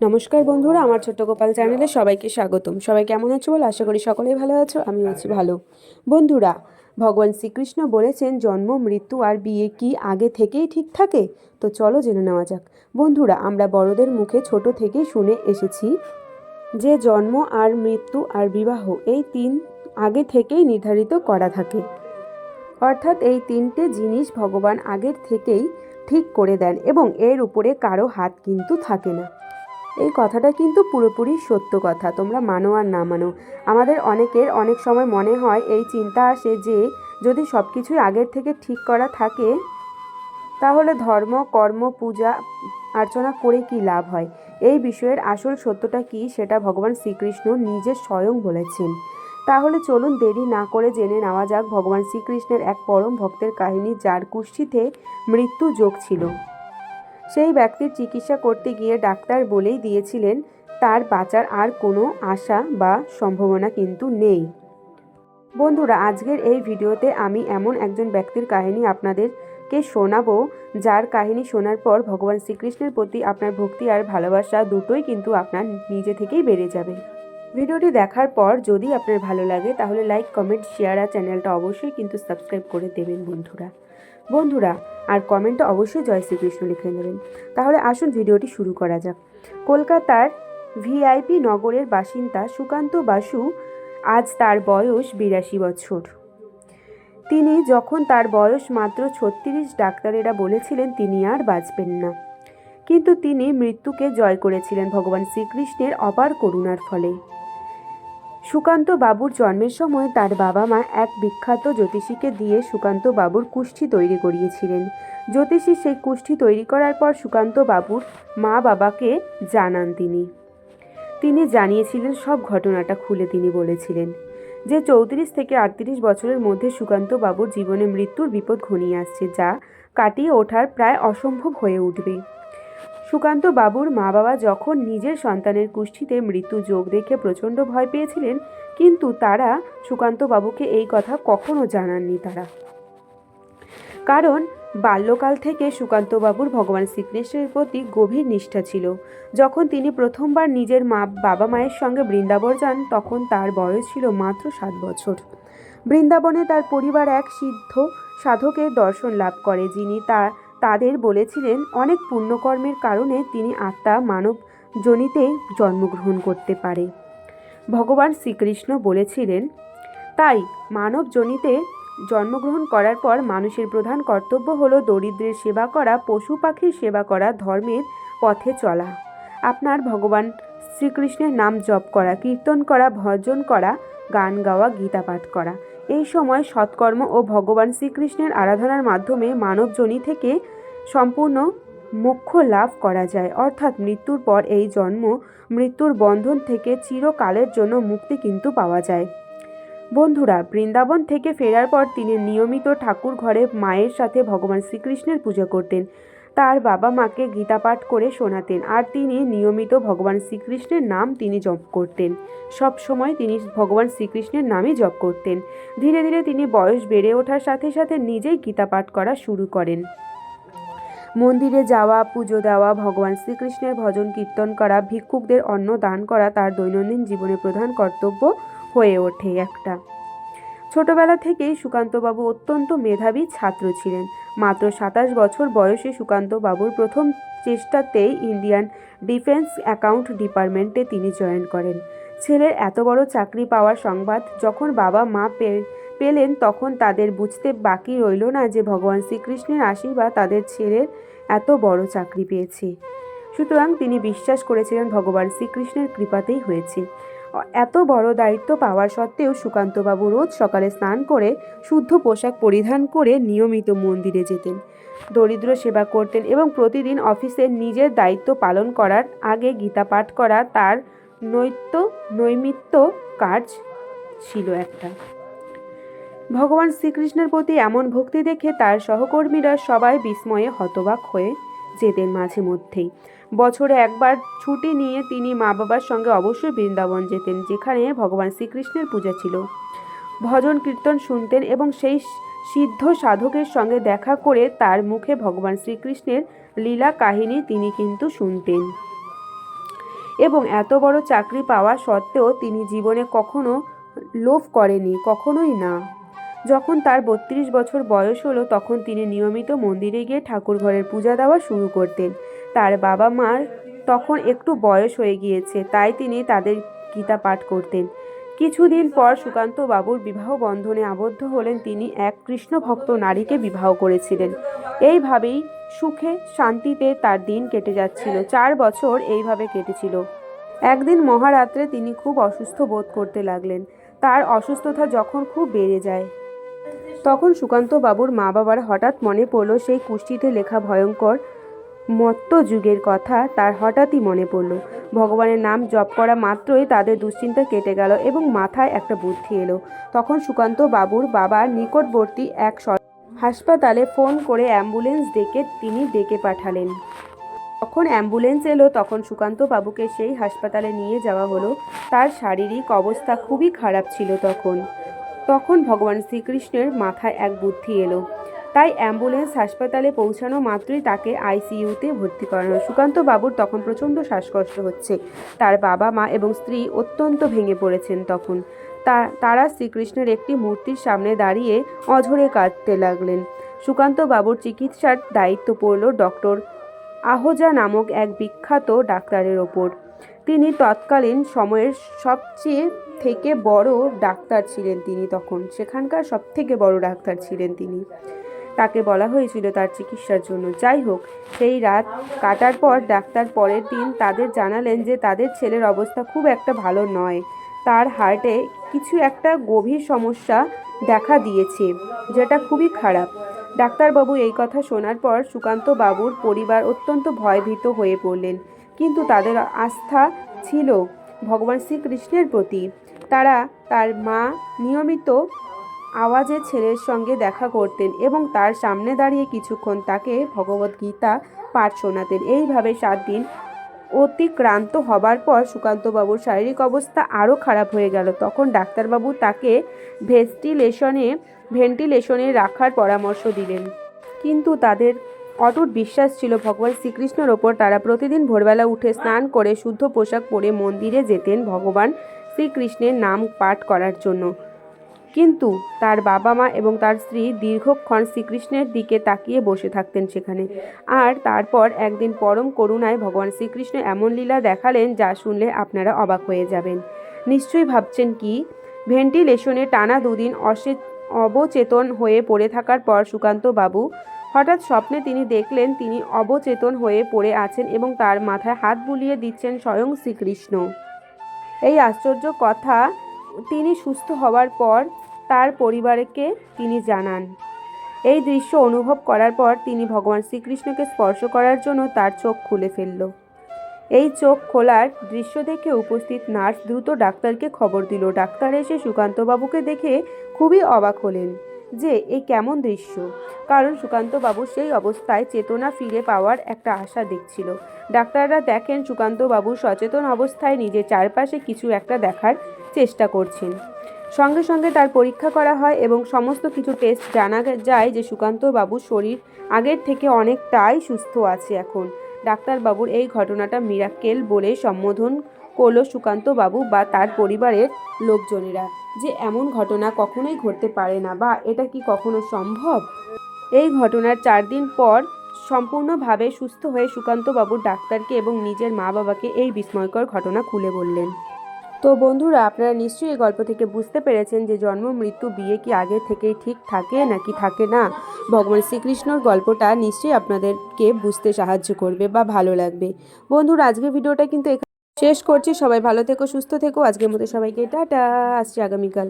নমস্কার বন্ধুরা, আমার ছোট্ট গোপাল চ্যানেলে সবাইকে স্বাগতম। সবাই কেমন আছো বলো আশা করি সকলেই ভালো আছো আমি আছি ভালো। বন্ধুরা, ভগবান শ্রীকৃষ্ণ বলেছেন, জন্ম, মৃত্যু আর বিয়ে কি আগে থেকেই ঠিক থাকে? তো চলো জেনে নেওয়া যাক। বন্ধুরা, আমরা বড়দের মুখে ছোট থেকেই শুনে এসেছি যে জন্ম আর মৃত্যু আর বিবাহ এই তিন আগে থেকেই নির্ধারিত করা থাকে। অর্থাৎ এই তিনটে জিনিস ভগবান আগের থেকেই ঠিক করে দেন এবং এর উপরে কারও হাত কিন্তু থাকে না। এই কথাটা কিন্তু পুরোপুরি সত্য কথা, তোমরা মানো আর না মানো। আমাদের অনেকের অনেক সময় মনে হয় এই চিন্তা আসে যে, যদি সব কিছুই আগের থেকে ঠিক করা থাকে, তাহলে ধর্ম, কর্ম, পূজা অর্চনা করে কি লাভ হয়? এই বিষয়ের আসল সত্যটা কি সেটা ভগবান শ্রীকৃষ্ণ নিজে স্বয়ং বলেছেন। তাহলে চলুন দেরি না করে জেনে নেওয়া যাক ভগবান শ্রীকৃষ্ণের এক পরম ভক্তের কাহিনী, যার কুষ্ঠিতে মৃত্যু যোগ ছিল। সেই ব্যক্তির চিকিৎসা করতে গিয়ে ডাক্তার বলেই দিয়েছিলেন, তার বাঁচার আর কোনো আশা বা সম্ভাবনা কিন্তু নেই। বন্ধুরা, আজকের এই ভিডিওতে আমি এমন একজন ব্যক্তির কাহিনী আপনাদেরকে শোনাবো, যার কাহিনী শোনার পর ভগবান শ্রীকৃষ্ণের প্রতি আপনার ভক্তি আর ভালোবাসা দুটোই কিন্তু আপনার নিজে থেকেই বেড়ে যাবে। ভিডিওটি দেখার পর যদি আপনার ভালো লাগে, তাহলে লাইক, কমেন্ট, শেয়ার আর চ্যানেলটা অবশ্যই কিন্তু সাবস্ক্রাইব করে দেবেন বন্ধুরা। বন্ধুরা, আর কমেন্টে অবশ্যই জয় শ্রীকৃষ্ণ লিখে নেবেন। তাহলে আসুন ভিডিওটি শুরু করা যাক। কলকাতার ভিআইপি নগরের বাসিন্দা সুকান্ত বাসু আজ তার বয়স বিরাশি বছর। তিনি যখন তার বয়স মাত্র ছত্রিশ, ডাক্তারেরা বলেছিলেন তিনি আর বাঁচবেন না। কিন্তু তিনি মৃত্যুকে জয় করেছিলেন ভগবান শ্রীকৃষ্ণের অপার করুণার ফলে। সুকান্ত বাবুর জন্মের সময় তার বাবা মা এক বিখ্যাত জ্যোতিষীকে দিয়ে সুকান্ত বাবুর কুষ্ঠি তৈরি করিয়েছিলেন। জ্যোতিষী সেই কুষ্ঠি তৈরি করার পর সুকান্ত বাবুর মা বাবাকে জানান তিনি। তিনি জানিয়েছিলেন, সব ঘটনাটা খুলে তিনি বলেছিলেন যে চৌত্রিশ থেকে আটত্রিশ বছরের মধ্যে সুকান্ত বাবুর জীবনে মৃত্যুর বিপদ ঘনিয়ে আসছে, যা কাটিয়ে ওঠার প্রায় অসম্ভব হয়ে উঠবে। সুকান্ত বাবুর মা বাবা যখন নিজের সন্তানের কুষ্ঠিতে মৃত্যু যোগ দেখে প্রচণ্ড ভয় পেয়েছিলেন, কিন্তু তারা সুকান্ত বাবুকে এই কথা কখনো জানাননি তারা। কারণ বাল্যকাল থেকে সুকান্তবাবুর ভগবান শ্রীকৃষ্ণের প্রতি গভীর নিষ্ঠা ছিল। যখন তিনি প্রথমবার নিজের মা, বাবা মায়ের সঙ্গে বৃন্দাবন যান, তখন তার বয়স ছিল মাত্র সাত বছর। বৃন্দাবনে তার পরিবার এক সিদ্ধ সাধকের দর্শন লাভ করে, যিনি তা তাদের বলেছিলেন, অনেক পুণ্যকর্মের কারণে তিনি আত্মা মানব জনিতে জন্মগ্রহণ করতে পারে। ভগবান শ্রীকৃষ্ণ বলেছিলেন, তাই মানব জনিতে জন্মগ্রহণ করার পর মানুষের প্রধান কর্তব্য হল দরিদ্রের সেবা করা, পশু পাখির সেবা করা, ধর্মের পথে চলা। আপনার ভগবান শ্রীকৃষ্ণের নাম জপ করা, কীর্তন করা, ভজন করা, গান গাওয়া গীতা পাঠ করা। এই সময় সৎকর্ম ও ভগবান শ্রীকৃষ্ণের আরাধনার মাধ্যমে মানবজনী থেকে সম্পূর্ণ মোক্ষ লাভ করা যায়। অর্থাৎ মৃত্যুর পর এই জন্ম মৃত্যুর বন্ধন থেকে চিরকালের জন্য মুক্তি কিন্তু পাওয়া যায়। বন্ধুরা, বৃন্দাবন থেকে ফেরার পর তিনি নিয়মিত ঠাকুর ঘরে মায়ের সাথে ভগবান শ্রীকৃষ্ণের পূজা করতেন। তার বাবা মাকে গীতা পাঠ করে শোনাতেন আর তিনি নিয়মিত ভগবান শ্রীকৃষ্ণের নাম তিনি জপ করতেন। সব সময় তিনি ভগবান শ্রীকৃষ্ণের নামই জপ করতেন। ধীরে ধীরে তিনি বয়স বেড়ে ওঠার সাথে সাথে নিজেই গীতা পাঠ করা শুরু করেন। মন্দিরে যাওয়া, পুজো দেওয়া, ভগবান শ্রীকৃষ্ণের ভজন কীর্তন করা, ভিক্ষুকদের অন্ন দান করা তার দৈনন্দিন জীবনে প্রধান কর্তব্য হয়ে ওঠে একটা। ছোটবেলা থেকেই সুকান্তবাবু অত্যন্ত মেধাবী ছাত্র ছিলেন। মাত্র সাতাশ বছর বয়সে সুকান্তবাবুর প্রথম চেষ্টাতেই ইন্ডিয়ান ডিফেন্স অ্যাকাউন্ট ডিপার্টমেন্টে তিনি জয়েন করেন। ছেলের এত বড় চাকরি পাওয়ার সংবাদ যখন বাবা মা পেলেন, তখন তাদের বুঝতে বাকি রইল না যে ভগবান শ্রীকৃষ্ণের আশীর্বাদ তাদের ছেলের এত বড় চাকরি পেয়েছে। সুতরাং তিনি বিশ্বাস করেছিলেন ভগবান শ্রীকৃষ্ণের কৃপাতেই হয়েছে। এত বড় দায়িত্ব পাওয়ার সত্ত্বেও সুকান্তবাবু রোজ সকালে স্নান করে শুদ্ধ পোশাক পরিধান করে নিয়মিত মন্দিরে যেতেন। দরিদ্র সেবা করতেন এবং প্রতিদিন অফিসে নিজের দায়িত্ব পালন করার আগে গীতা পাঠ করা তার নৈত্য নৈমিত্য কাজ ছিল একটা। ভগবান শ্রীকৃষ্ণের প্রতি এমন ভক্তি দেখে তার সহকর্মীরা সবাই বিস্ময়ে হতবাক হয়ে যেতেন মাঝে মধ্যেই। বছরে একবার ছুটি নিয়ে তিনি মা বাবার সঙ্গে অবশ্যই বৃন্দাবন যেতেন, যেখানে ভগবান শ্রীকৃষ্ণের পূজা ছিল। ভজন কীর্তন শুনতেন এবং সেই সিদ্ধ সাধকের সঙ্গে দেখা করে তার মুখে ভগবান শ্রীকৃষ্ণের লীলা কাহিনী তিনি কিন্তু শুনতেন। এবং এত বড় চাকরি পাওয়া সত্ত্বেও তিনি জীবনে কখনো লোভ করেনি কখনোই না। যখন তার বত্রিশ বছর বয়স হলো, তখন তিনি নিয়মিত মন্দিরে গিয়ে ঠাকুর ঘরের পূজা দেওয়া শুরু করতেন। তার বাবা মার তখন একটু বয়স হয়ে গিয়েছে, তাই তিনি তাদের গীতা পাঠ করতেন। কিছুদিন পর সুকান্ত বাবুর বিবাহ বন্ধনে আবদ্ধ হলেন তিনি এক কৃষ্ণ ভক্ত নারীকে বিবাহ করেছিলেন। এইভাবেই সুখে শান্তিতে তার দিন কেটে যাচ্ছিল, চার বছর এইভাবে কেটেছিল। একদিন মহারাত্রে তিনি খুব অসুস্থ বোধ করতে লাগলেন। তার অসুস্থতা যখন খুব বেড়ে যায় তখন সুকান্ত বাবুর মা বাবার হঠাৎ মনে পড়ল সেই কুষ্টিতে লেখা ভয়ঙ্কর মত্ত যুগের কথা তার হঠাৎই মনে পড়ল। ভগবানের নাম জপ করা মাত্রই তাদের দুশ্চিন্তা কেটে গেল এবং মাথায় একটা বুদ্ধি এলো। তখন সুকান্ত বাবুর বাবার নিকটবর্তী এক হাসপাতালে ফোন করে অ্যাম্বুলেন্স ডেকে তিনি ডেকে পাঠালেন। যখন অ্যাম্বুলেন্স এলো, তখন সুকান্ত বাবুকে সেই হাসপাতালে নিয়ে যাওয়া হলো। তার শারীরিক অবস্থা খুবই খারাপ ছিল তখন। তখন ভগবান শ্রীকৃষ্ণের মাথায় এক বুদ্ধি এলো। তাই অ্যাম্বুলেন্স হাসপাতালে পৌঁছানো মাত্রই তাকে আইসিইউতে ভর্তি করানো। সুকান্ত বাবুর তখন প্রচণ্ড শ্বাসকষ্ট হচ্ছে। তার বাবা মা এবং স্ত্রী অত্যন্ত ভেঙে পড়েছেন তখন। তা, তারা শ্রীকৃষ্ণের একটি মূর্তির সামনে দাঁড়িয়ে অঝরে কাঁদতে লাগলেন। সুকান্ত বাবুর চিকিৎসার দায়িত্ব পড়ল ডক্টর আহজা নামক এক বিখ্যাত ডাক্তারের ওপর। তিনি তৎকালীন সময়ের সবচেয়ে থেকে বড় ডাক্তার ছিলেন তিনি তখন। সেখানকার সব থেকে বড় ডাক্তার ছিলেন তিনি। তাকে বলা হয়েছিল তার চিকিৎসার জন্য। যাই হোক, সেই রাত কাটার পর, ডাক্তার পরের দিন তাদের জানালেন যে তাদের ছেলের অবস্থা খুব একটা ভালো নয়। তার হার্টে কিছু একটা গভীর সমস্যা দেখা দিয়েছে, যেটা খুবই খারাপ। ডাক্তারবাবু এই কথা শোনার পর সুকান্ত বাবুর পরিবার অত্যন্ত ভয়ভীত হয়ে পড়লেন। কিন্তু তাদের আস্থা ছিল ভগবান শ্রীকৃষ্ণের প্রতি। তারা তার মা নিয়মিত আওয়াজে ছেলের সঙ্গে দেখা করতেন এবং তার সামনে দাঁড়িয়ে কিছুক্ষণ তাকে ভগবদ্গীতা পাঠ শোনাতেন। এইভাবে সাত দিন অতিক্রান্ত হবার পর সুকান্তবাবুর শারীরিক অবস্থা আরও খারাপ হয়ে গেল। তখন ডাক্তারবাবু তাকে ভেস্টিলেশনে ভেন্টিলেশনে রাখার পরামর্শ দিলেন। কিন্তু তাদের অটুট বিশ্বাস ছিল, ভগবান শ্রীকৃষ্ণের ওপর তারা প্রতিদিন ভোরবেলা উঠে স্নান করে শুদ্ধ পোশাক পরে মন্দিরে যেতেন। ভগবান শ্রীকৃষ্ণের নাম পাঠ করার জন্য। কিন্তু তার বাবা মা এবং তার স্ত্রী দীর্ঘক্ষণ শ্রীকৃষ্ণের দিকে তাকিয়ে বসে থাকতেন সেখানে। আর তারপর একদিন পরম করুণায় ভগবান শ্রীকৃষ্ণ এমন লীলা দেখালেন যা শুনলে আপনারা অবাক হয়ে যাবেন। নিশ্চয়ই ভাবছেন কি? ভেন্টিলেশনে টানা দুদিন অসে অবচেতন হয়ে পড়ে থাকার পর সুকান্ত বাবু হঠাৎ স্বপ্নে তিনি দেখলেন তিনি অবচেতন হয়ে পড়ে আছেন এবং তার মাথায় হাত বুলিয়ে দিচ্ছেন স্বয়ং শ্রীকৃষ্ণ। এই আশ্চর্য কথা তিনি সুস্থ হওয়ার পর তার পরিবারকে তিনি জানান। এই দৃশ্য অনুভব করার পর তিনি ভগবান শ্রীকৃষ্ণকে স্পর্শ করার জন্য তার চোখ খুলে ফেলল। এই চোখ খোলার দৃশ্য দেখে উপস্থিত নার্স দ্রুত ডাক্তারকে খবর দিল। ডাক্তার এসে সুকান্তবাবুকে দেখে খুবই অবাক হলেন। যে এই কেমন দৃশ্য? কারণ সুকান্তবাবু সেই অবস্থায় চেতনা ফিরে পাওয়ার একটা আশা দেখছিল। ডাক্তাররা দেখেন সুকান্তবাবু সচেতন অবস্থায় নিজের চারপাশে কিছু একটা দেখার চেষ্টা করছেন। সঙ্গে সঙ্গে তার পরীক্ষা করা হয় এবং সমস্ত কিছু টেস্ট জানা যায় যে সুকান্ত বাবুর শরীর আগের থেকে অনেকটাই সুস্থ আছে এখন। ডাক্তারবাবুর এই ঘটনাটা মিরাক্কেল বলে সম্বোধন করল সুকান্ত বাবু বা তার পরিবারের লোকজনেরা। যে এমন ঘটনা কখনোই ঘটতে পারে না বা এটা কি কখনো সম্ভব? এই ঘটনার চার দিন পর সম্পূর্ণভাবে সুস্থ হয়ে সুকান্তবাবু ডাক্তারকে এবং নিজের মা বাবাকে এই বিস্ময়কর ঘটনা খুলে বললেন। তো বন্ধুরা, আপনারা নিশ্চয়ই এই গল্প থেকে বুঝতে পেরেছেন যে জন্ম, মৃত্যু, বিয়ে কি আগে থেকেই ঠিক থাকে নাকি থাকে না? ভগবান শ্রীকৃষ্ণর গল্পটা নিশ্চয়ই আপনাদেরকে বুঝতে সাহায্য করবে বা ভালো লাগবে। বন্ধুরা, আজকের ভিডিওটা কিন্তু শেষ করছি। সবাই ভালো থেকো সুস্থ থেকো। আজকের মতো সবাইকে টাটা। আসছি আগামীকাল।